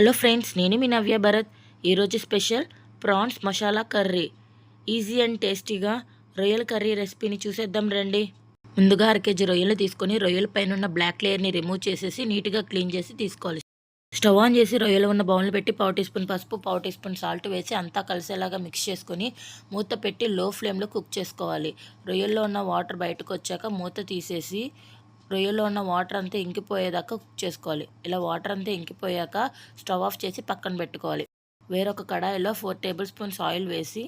Hello friends నేను మీ నవ్య భరత్. ఈరోజు special prawns masala curry. Easy and టేస్టీగా రొయ్యల కర్రీ రెసిపీని చూసేద్దాం రండి. ముందుగా అరకేజీ రొయ్యలు తీసుకొని రొయ్యల పైన ఉన్న బ్లాక్ లేయర్ని రిమూవ్ చేసేసి నీట్గా క్లీన్ చేసి తీసుకోవాలి. స్టవ్ ఆన్ చేసి రొయ్యలు ఉన్న బౌన్లు పెట్టి పావు టీ స్పూన్ పసుపు పావు టీ స్పూన్ సాల్ట్ వేసి అంతా కలిసేలాగా మిక్స్ చేసుకొని మూత పెట్టి లో ఫ్లేమ్లో కుక్ చేసుకోవాలి. రొయ్యల్లో ఉన్న వాటర్ బయటకు వచ్చాక మూత తీసేసి రొయ్యలో ఉన్న వాటర్ అంతా ఇంకిపోయేదాకా కుక్ చేసుకోవాలి. ఇలా వాటర్ అంతా ఇంకిపోయాక స్టవ్ ఆఫ్ చేసి పక్కన పెట్టుకోవాలి. వేరొక కడాయిలో ఫోర్ టేబుల్ స్పూన్స్ ఆయిల్ వేసి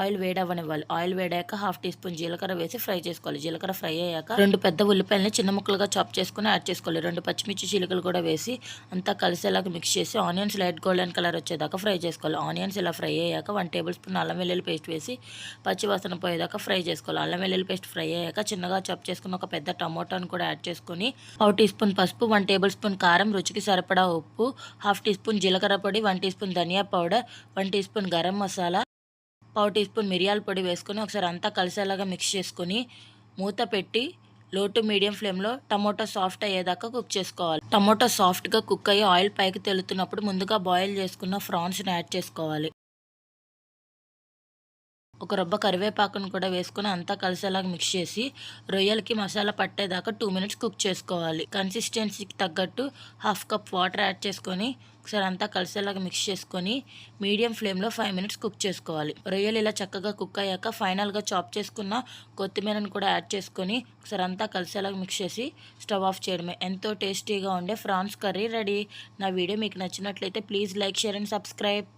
ఆయిల్ వేడవనివ్వాలి ఆయిల్ వేడాక హాఫ్ టీ స్పూన్ జీలకర్ర వేసి ఫ్రై చేసుకోవాలి. జీలకర్ర ఫ్రై అయ్యాక రెండు పెద్ద ఉల్లిపాయలని చిన్న ముక్కలుగా చాప్ చేసుకుని యాడ్ చేసుకోవాలి. రెండు పచ్చిమిర్చి చీలికలు కూడా వేసి అంతా కలిసేలాగా మిక్స్ చేసి ఆనియన్స్ లైట్ గోల్డెన్ కలర్ వచ్చేదాకా ఫ్రై చేసుకోవాలి. ఆనియన్స్ ఇలా ఫ్రై అయ్యాక వన్ టేబుల్ స్పూన్ అల్లం వెల్లుల్లి పేస్ట్ వేసి పచ్చివాసన పోయేదాకా ఫ్రై చేసుకోవాలి. అల్లం వెల్లుల్లి పేస్ట్ ఫ్రై అయ్యాక చిన్నగా చాప్ చేసుకుని ఒక పెద్ద టమోటాను కూడా యాడ్ చేసుకుని పావు టీ స్పూన్ పసుపు వన్ టేబుల్ స్పూన్ కారం రుచికి సరిపడా ఉప్పు హాఫ్ టీ స్పూన్ జీలకర్ర పొడి వన్ టీ స్పూన్ ధనియా powder one teaspoon garam masala పావు టీ స్పూన్ మిరియాల పొడి వేసుకొని ఒకసారి అంతా కలిసేలాగా మిక్స్ చేసుకొని మూత పెట్టి లో టు మీడియం ఫ్లేమ్లో టమోటా సాఫ్ట్ అయ్యేదాకా కుక్ చేసుకోవాలి. టమోటా సాఫ్ట్గా కుక్ అయ్యి ఆయిల్ పైకి తెలుతున్నప్పుడు ముందుగా బాయిల్ చేసుకున్న ఫ్రాన్స్ని యాడ్ చేసుకోవాలి. ఒక రొబ్బ కరివేపాకును కూడా వేసుకొని అంతా కలిసేలాగా మిక్స్ చేసి రొయ్యలకి మసాలా పట్టేదాకా టూ మినిట్స్ కుక్ చేసుకోవాలి. కన్సిస్టెన్సీకి తగ్గట్టు హాఫ్ కప్ వాటర్ యాడ్ చేసుకొని ఒకసారి అంతా కలిసేలాగా మిక్స్ చేసుకొని మీడియం ఫ్లేమ్లో ఫైవ్ మినిట్స్ కుక్ చేసుకోవాలి. రొయ్యలు ఇలా చక్కగా కుక్ అయ్యాక ఫైనల్గా చాప్ చేసుకున్న కొత్తిమీరను కూడా యాడ్ చేసుకొని ఒకసారి అంతా కలిసేలాగా మిక్స్ చేసి స్టవ్ ఆఫ్ చేయడమే. ఎంతో టేస్టీగా ఉండే ఫ్రాన్స్ కర్రీ రెడీ. నా వీడియో మీకు నచ్చినట్లయితే please like share and subscribe